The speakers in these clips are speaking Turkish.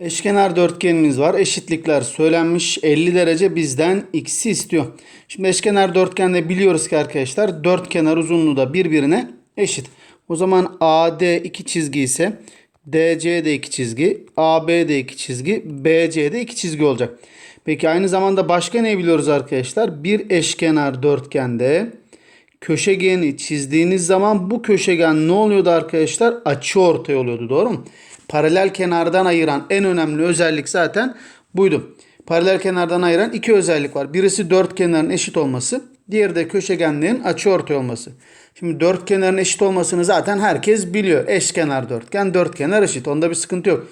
Eşkenar dörtgenimiz var. Eşitlikler söylenmiş. 50 derece bizden x'i istiyor. Şimdi eşkenar dörtgende biliyoruz ki arkadaşlar dört kenar uzunluğu da birbirine eşit. O zaman AD iki çizgi ise DC de iki çizgi, AB de iki çizgi, BC de iki çizgi olacak. Peki aynı zamanda başka ne biliyoruz arkadaşlar? Bir eşkenar dörtgende köşegeni çizdiğiniz zaman bu köşegen ne oluyordu arkadaşlar? Açı ortay oluyordu doğru mu? Paralel kenardan ayıran en önemli özellik zaten buydu. Paralel kenardan ayıran iki özellik var. Birisi dört kenarın eşit olması, diğeri de köşegenlerin açı ortay olması. Şimdi dört kenarın eşit olmasını zaten herkes biliyor. Eşkenar dörtgen, dört kenar eşit. Onda bir sıkıntı yok.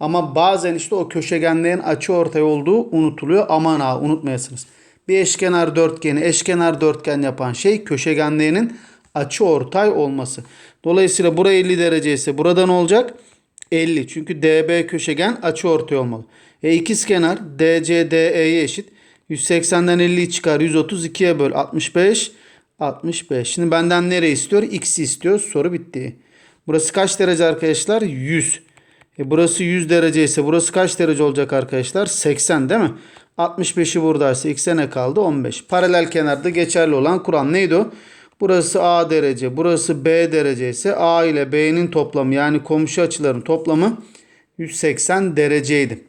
Ama bazen işte o köşegenlerin açı ortay olduğu unutuluyor. Aman ha unutmayasınız. Bir eşkenar dörtgeni eşkenar dörtgen yapan şey köşegenlerinin açı ortay olması. Dolayısıyla buraya 50 derece ise burada ne olacak? 50. Çünkü DB köşegen açı ortay olmalı. E ikizkenar DC DE'ye eşit. 180'den 50'yi çıkar. 132'ye böl 65. 65. Şimdi benden nereye istiyor? X'i istiyor. Soru bitti. Burası kaç derece arkadaşlar? 100. E burası 100 derece ise burası kaç derece olacak arkadaşlar? 80 değil mi? 65'i buradaysa x'e ne kaldı? 15. Paralel kenarda geçerli olan kural neydi? Burası A derece, burası B derece ise A ile B'nin toplamı yani komşu açıların toplamı 180 dereceydi.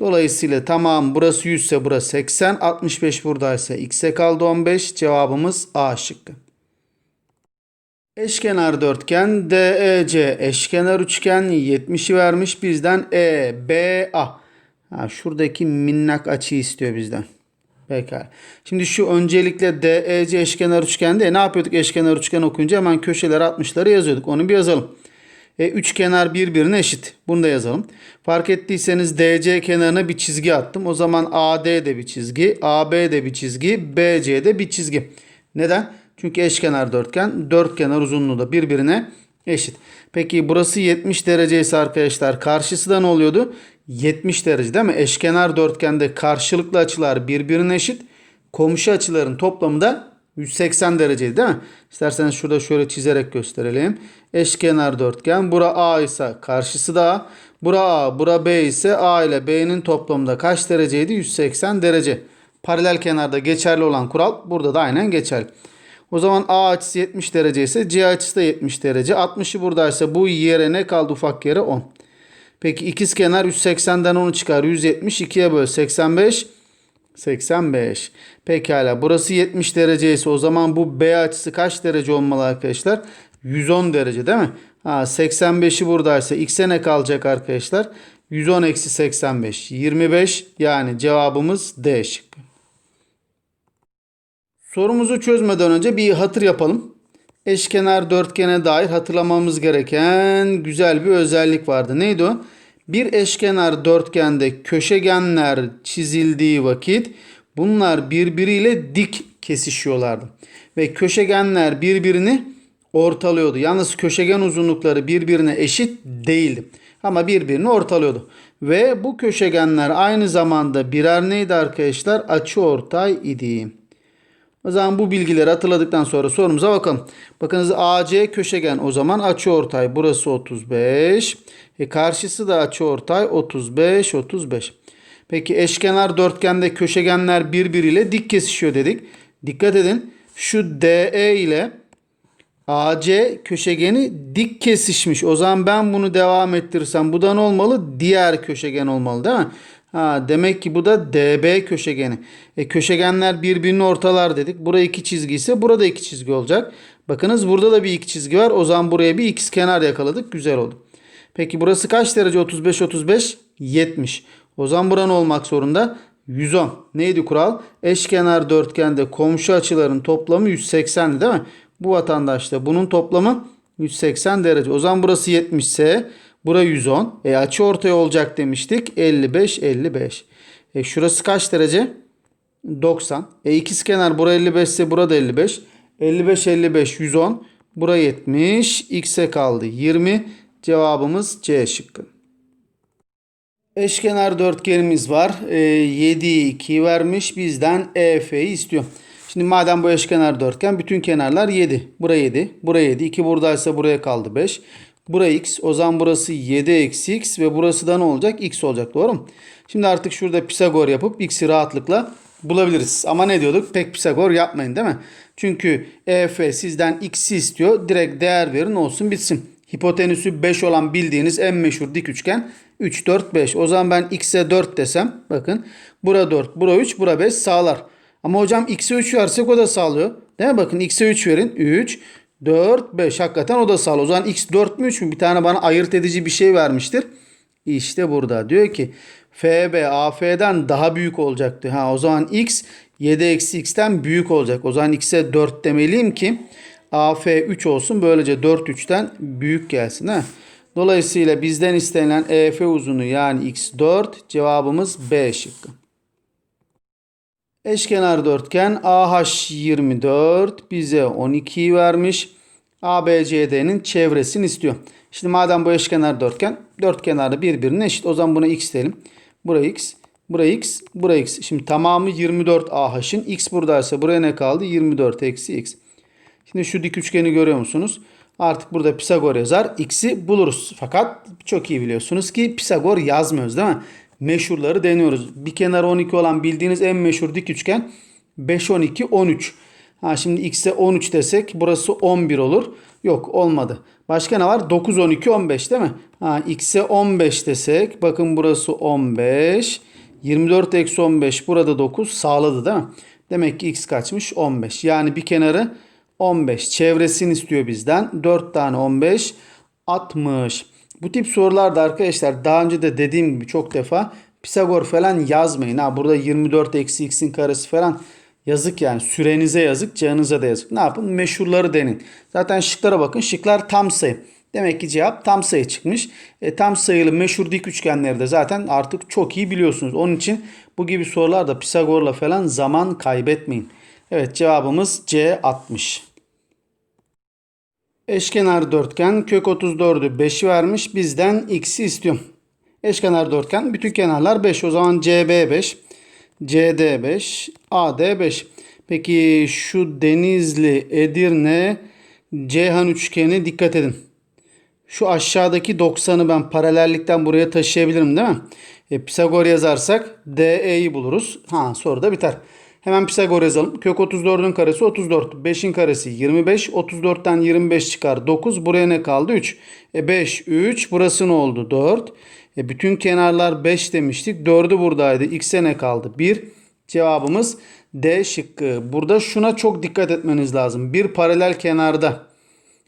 Dolayısıyla tamam burası 100 ise burası 80, 65 buradaysa x'e kaldı 15. Cevabımız A şıkkı. Eşkenar dörtgen DEC eşkenar üçgen 70'i vermiş bizden EBA. Ha, şuradaki minnak açı istiyor bizden. Pekala. Şimdi şu öncelikle DEC eşkenar üçgende e, ne yapıyorduk eşkenar üçgen okuyunca hemen köşeler 60'ları yazıyorduk. Onu bir yazalım. E, üç kenar birbirine eşit. Bunu da yazalım. Fark ettiyseniz DC kenarına bir çizgi attım. O zaman AD de bir çizgi, AB de bir çizgi, BC de bir çizgi. Neden? Çünkü eşkenar dörtgen, dört kenar uzunluğu da birbirine eşit. Peki burası 70 derece ise arkadaşlar karşısı da ne oluyordu? 70 derece değil mi? Eşkenar dörtgende karşılıklı açılar birbirine eşit. Komşu açıların toplamı da 180 dereceydi değil mi? İsterseniz şurada şöyle çizerek gösterelim. Eşkenar dörtgen. Bura A ise karşısı da A. Bura A, bura B ise A ile B'nin toplamında kaç dereceydi? 180 derece. Paralel kenarda geçerli olan kural burada da aynen geçerli. O zaman A açısı 70 derece ise C açısı da 70 derece. 60'ı buradaysa bu yere ne kaldı ufak yere 10. Peki ikiz kenar 180'den 10'u çıkar. 170 2'ye böl 85. 85. Pekala burası 70 derece ise o zaman bu B açısı kaç derece olmalı arkadaşlar? 110 derece değil mi? Ha, 85'i buradaysa x'e ne kalacak arkadaşlar? 110 eksi 85. 25 yani cevabımız D şıkkı. Sorumuzu çözmeden önce bir hatır yapalım. Eşkenar dörtgene dair hatırlamamız gereken güzel bir özellik vardı. Neydi o? Bir eşkenar dörtgende köşegenler çizildiği vakit bunlar birbiriyle dik kesişiyorlardı. Ve köşegenler birbirini ortalıyordu. Yalnız köşegen uzunlukları birbirine eşit değildi. Ama birbirini ortalıyordu. Ve bu köşegenler aynı zamanda birer neydi arkadaşlar? Açı ortay idi. O zaman bu bilgileri hatırladıktan sonra sorumuza bakalım. Bakınız AC köşegen o zaman açıortay burası 35. E karşısı da açıortay 35 35. Peki eşkenar dörtgende köşegenler birbiriyle dik kesişiyor dedik. Dikkat edin şu DE ile AC köşegeni dik kesişmiş. O zaman ben bunu devam ettirirsem bu da ne olmalı? Diğer köşegen olmalı değil mi? Ha, demek ki bu da DB köşegeni. E, köşegenler birbirini ortalar dedik. Buraya iki çizgi ise burada iki çizgi olacak. Bakınız burada da bir iki çizgi var. O zaman buraya bir x kenar yakaladık. Güzel oldu. Peki burası kaç derece? 35 35 70. O zaman buranın olmak zorunda 110. Neydi kural? Eşkenar dörtgende komşu açıların toplamı 180 değil mi? Bu vatandaşta bunun toplamı 180 derece. O zaman burası 70 ise Bura 110. E açı ortaya olacak demiştik. 55 55. E şurası kaç derece? 90. E ikiz kenar bura 55 ise burada 55. 55 55 110. Bura 70. X'e kaldı 20. Cevabımız C şıkkı. Eşkenar dörtgenimiz var. E, 7'yi 2 vermiş. Bizden EF'yi istiyor. Şimdi madem bu eşkenar dörtgen bütün kenarlar 7. Bura 7. Bura 7. 2 buradaysa buraya kaldı 5. Bura x. O zaman burası 7 eksi x ve burası da ne olacak? x olacak. Doğru mu? Şimdi artık şurada Pisagor yapıp x'i rahatlıkla bulabiliriz. Ama ne diyorduk? Pek Pisagor yapmayın değil mi? Çünkü EF sizden x'i istiyor. Direkt değer verin olsun bitsin. Hipotenüsü 5 olan bildiğiniz en meşhur dik üçgen 3, 4, 5. O zaman ben x'e 4 desem bakın bura 4, bura 3, bura 5 sağlar. Ama hocam x'e 3 versek o da sağlıyor. Değil mi? Bakın x'e 3 verin. 3, 4, 5. Hakikaten o da sağlıyor. O zaman x 4 mü 3 mü? Bir tane bana ayırt edici bir şey vermiştir. İşte burada diyor ki FB AF'den daha büyük olacaktı. Ha o zaman x 7 eksi x'ten büyük olacak. O zaman x'e 4 demeliyim ki AF 3 olsun. Böylece 4 3'ten büyük gelsin. Ha? Dolayısıyla bizden istenilen EF uzunluğu yani x 4 cevabımız B şıkkı. Eşkenar dörtgen AH 24 bize 12'yi vermiş. ABCD'nin çevresini istiyor. Şimdi madem bu eşkenar dörtgen dört kenarı birbirine eşit. O zaman buna x diyelim. Buraya x, buraya x, buraya x. Şimdi tamamı 24 AH'ın. X buradaysa buraya ne kaldı? 24 eksi x. Şimdi şu dik üçgeni görüyor musunuz? Artık burada Pisagor yazar. X'i buluruz. Fakat çok iyi biliyorsunuz ki Pisagor yazmıyoruz değil mi? Meşhurları deniyoruz. Bir kenar 12 olan bildiğiniz en meşhur dik üçgen 5, 12, 13. Ha şimdi x'e 13 desek burası 11 olur. Yok olmadı. Başka ne var? 9, 12, 15 değil mi? Ha x'e 15 desek bakın burası 15. 24 eksi 15 burada 9 sağladı değil mi? Demek ki x kaçmış? 15. Yani bir kenarı 15. Çevresini istiyor bizden. 4 tane 15. 60. Bu tip sorularda arkadaşlar daha önce de dediğim gibi çok defa Pisagor falan yazmayın. Ha burada 24 eksi x'in karesi falan yazık yani. Sürenize yazık, canınıza da yazık. Ne yapın? Meşhurları denin. Zaten şıklara bakın. Şıklar tam sayı. Demek ki cevap tam sayı çıkmış. E, tam sayılı meşhur dik üçgenleri de zaten artık çok iyi biliyorsunuz. Onun için bu gibi sorularda Pisagor'la falan zaman kaybetmeyin. Evet cevabımız C 60. Eşkenar dörtgen kök 34'ü 5'i vermiş. Bizden x'i istiyor. Eşkenar dörtgen bütün kenarlar 5. O zaman CB 5, CD 5, AD 5. Peki şu Denizli, Edirne, Ceyhan üçgeni dikkat edin. Şu aşağıdaki 90'ı ben paralellikten buraya taşıyabilirim değil mi? E, Pisagor yazarsak DE'yi buluruz. Ha soru da biter. Hemen Pisagor yazalım. Kök 34'ün karesi 34. 5'in karesi 25. 34'ten 25 çıkar 9. Buraya ne kaldı? 3. E 5, 3. Burası ne oldu? 4. E bütün kenarlar 5 demiştik. 4'ü buradaydı. X'e ne kaldı? 1. Cevabımız D şıkkı. Burada şuna çok dikkat etmeniz lazım. Bir paralel kenarda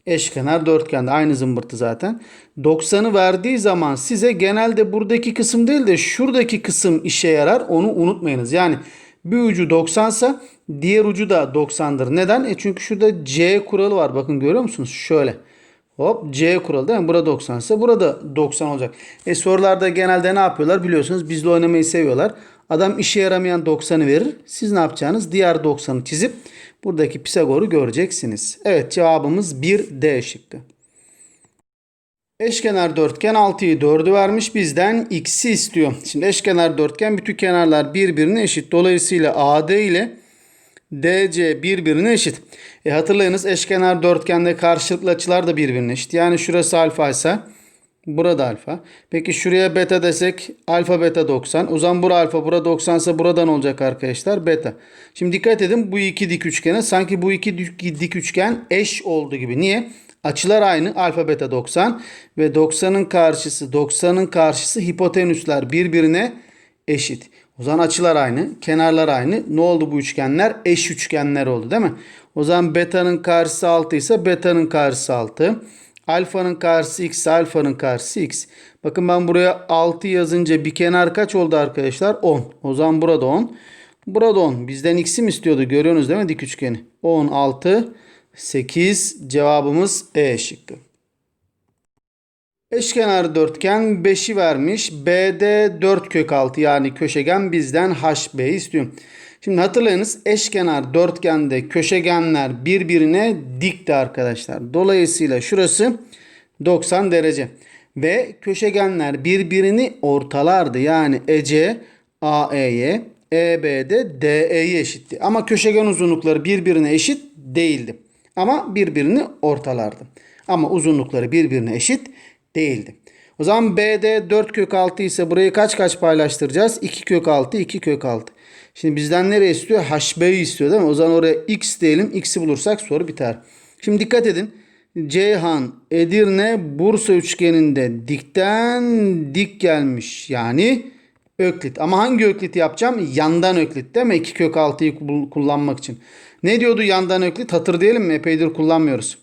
eşkenar dörtgende aynı zımbırtı zaten. 90'ı verdiği zaman size genelde buradaki kısım değil de şuradaki kısım işe yarar. Onu unutmayınız. Yani bir ucu 90 ise diğer ucu da 90'dır. Neden? E çünkü şurada C kuralı var. Bakın görüyor musunuz? Şöyle. Hop C kuralı değil mi? Burada 90 ise burada 90 olacak. E sorularda genelde ne yapıyorlar? Biliyorsunuz bizle oynamayı seviyorlar. Adam işe yaramayan 90'ı verir. Siz ne yapacaksınız? Diğer 90'ı çizip buradaki Pisagor'u göreceksiniz. Evet cevabımız 1 D şıkkı. Eşkenar dörtgen 6'yı 4'ü vermiş. Bizden x'i istiyor. Şimdi eşkenar dörtgen bütün kenarlar birbirine eşit. Dolayısıyla AD ile DC birbirine eşit. E hatırlayınız eşkenar dörtgende karşılıklı açılar da birbirine eşit. Yani şurası alfa ise burada alfa. Peki şuraya beta desek alfa beta 90. O zaman bura alfa bura 90 ise buradan olacak arkadaşlar beta. Şimdi dikkat edin bu iki dik üçgene sanki bu iki dik üçgen eş oldu gibi. Niye? Açılar aynı alfa beta 90 ve 90'ın karşısı 90'ın karşısı hipotenüsler birbirine eşit. O zaman açılar aynı, kenarlar aynı. Ne oldu bu üçgenler? Eş üçgenler oldu değil mi? O zaman beta'nın karşısı 6 ise beta'nın karşısı 6. Alfa'nın karşısı x alfa'nın karşısı x. Bakın ben buraya 6 yazınca bir kenar kaç oldu arkadaşlar? 10. O zaman burada 10. Burada 10. Bizden x'i mi istiyordu? Görüyorsunuz değil mi dik üçgeni? 10, 6, 8 cevabımız E şıkkı. Eşkenar dörtgen 5'i vermiş. BD 4 kök 6 yani köşegen bizden HB istiyor. Şimdi hatırlayınız eşkenar dörtgende köşegenler birbirine dikti arkadaşlar. Dolayısıyla şurası 90 derece. Ve köşegenler birbirini ortalardı. Yani EC AE'ye, EB'de DE'ye eşitti. Ama köşegen uzunlukları birbirine eşit değildi. Ama birbirini ortalardı. Ama uzunlukları birbirine eşit değildi. O zaman BD 4 kök 6 ise burayı kaç kaç paylaştıracağız? 2 kök 6, 2 kök 6. Şimdi bizden nereye istiyor? HB'yi istiyor değil mi? O zaman oraya x diyelim. X'i bulursak soru biter. Şimdi dikkat edin. Ceyhan, Edirne, Bursa üçgeninde dikten dik gelmiş. Yani öklit. Ama hangi öklit yapacağım? Yandan öklit değil mi? 2 kök 6'yı kullanmak için. Ne diyordu yandan öklit? Hatır diyelim mi? Epeydir kullanmıyoruz.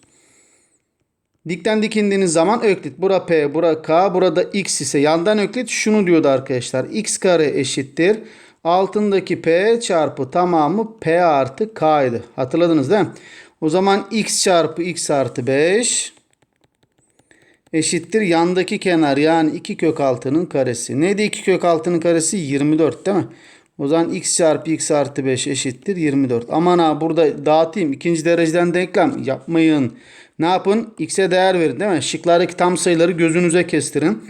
Dikten dik indiğiniz zaman öklit. Bura P, bura K, burada X ise yandan öklit şunu diyordu arkadaşlar. X kare eşittir. Altındaki P çarpı tamamı P artı K'ydı. Hatırladınız değil mi? O zaman X çarpı X artı 5 eşittir. Yandaki kenar yani 2 kök 6'nın karesi. Neydi 2 kök 6'nın karesi? 24 değil mi? O zaman x çarpı x artı 5 eşittir 24. Aman ha burada dağıtayım. ikinci dereceden denklem yapmayın. Ne yapın? X'e değer verin değil mi? Şıklardaki tam sayıları gözünüze kestirin.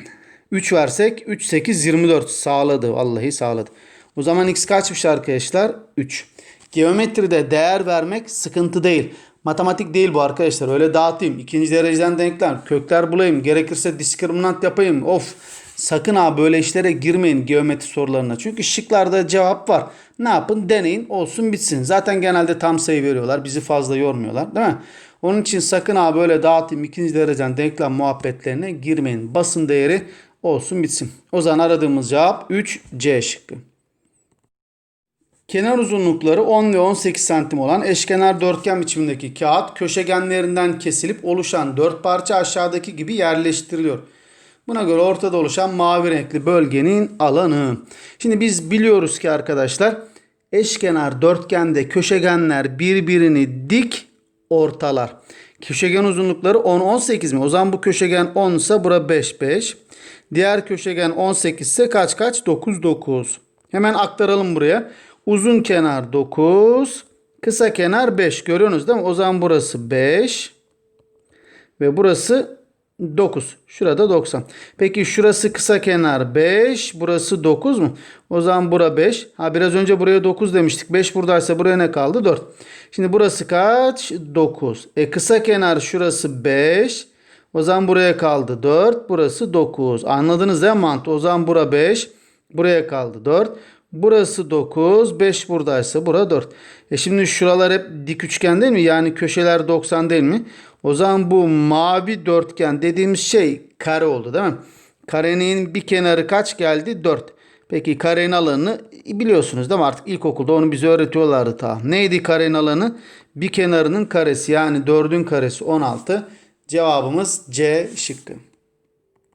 3 versek 3, 8, 24 sağladı. Vallahi sağladı. O zaman x kaçmış arkadaşlar? 3. Geometride değer vermek sıkıntı değil. Matematik değil bu arkadaşlar. Öyle dağıtayım. İkinci dereceden denklem. Kökler bulayım. Gerekirse diskriminant yapayım. Of. Sakın ha böyle işlere girmeyin geometri sorularına. Çünkü şıklarda cevap var. Ne yapın? Deneyin. Olsun bitsin. Zaten genelde tam sayı veriyorlar. Bizi fazla yormuyorlar. Değil mi? Onun için sakın ha böyle dağıtayım. ikinci dereceden denklem muhabbetlerine girmeyin. Basın değeri olsun bitsin. O zaman aradığımız cevap 3 C şıkkı. Kenar uzunlukları 10 ve 18 santim olan eşkenar dörtgen biçimindeki kağıt köşegenlerinden kesilip oluşan dört parça aşağıdaki gibi yerleştiriliyor. Buna göre ortada oluşan mavi renkli bölgenin alanı. Şimdi biz biliyoruz ki arkadaşlar eşkenar dörtgende köşegenler birbirini dik ortalar. Köşegen uzunlukları 10-18 mi? O zaman bu köşegen 10 ise bura 5 5. Diğer köşegen 18 ise kaç kaç? 9 9. Hemen aktaralım buraya. Uzun kenar 9, kısa kenar 5. Görüyorsunuz değil mi? O zaman burası 5 ve burası 9. Şurada 90. Peki şurası kısa kenar 5. Burası 9 mu? O zaman bura 5. Ha biraz önce buraya 9 demiştik. 5 buradaysa buraya ne kaldı? 4. Şimdi burası kaç? 9. E kısa kenar şurası 5. O zaman buraya kaldı 4. Burası 9. Anladınız değil mi mantığı? O zaman bura 5. Buraya kaldı 4. Burası 9. 5 buradaysa bura 4. E şimdi şuralar hep dik üçgen değil mi? Yani köşeler 90 değil mi? O zaman bu mavi dörtgen dediğimiz şey kare oldu değil mi? Karenin bir kenarı kaç geldi? 4. Peki karenin alanını biliyorsunuz değil mi? Artık ilkokulda onu bize öğretiyorlardı ta. Neydi karenin alanı? Bir kenarının karesi yani 4'ün karesi 16. Cevabımız C şıkkı.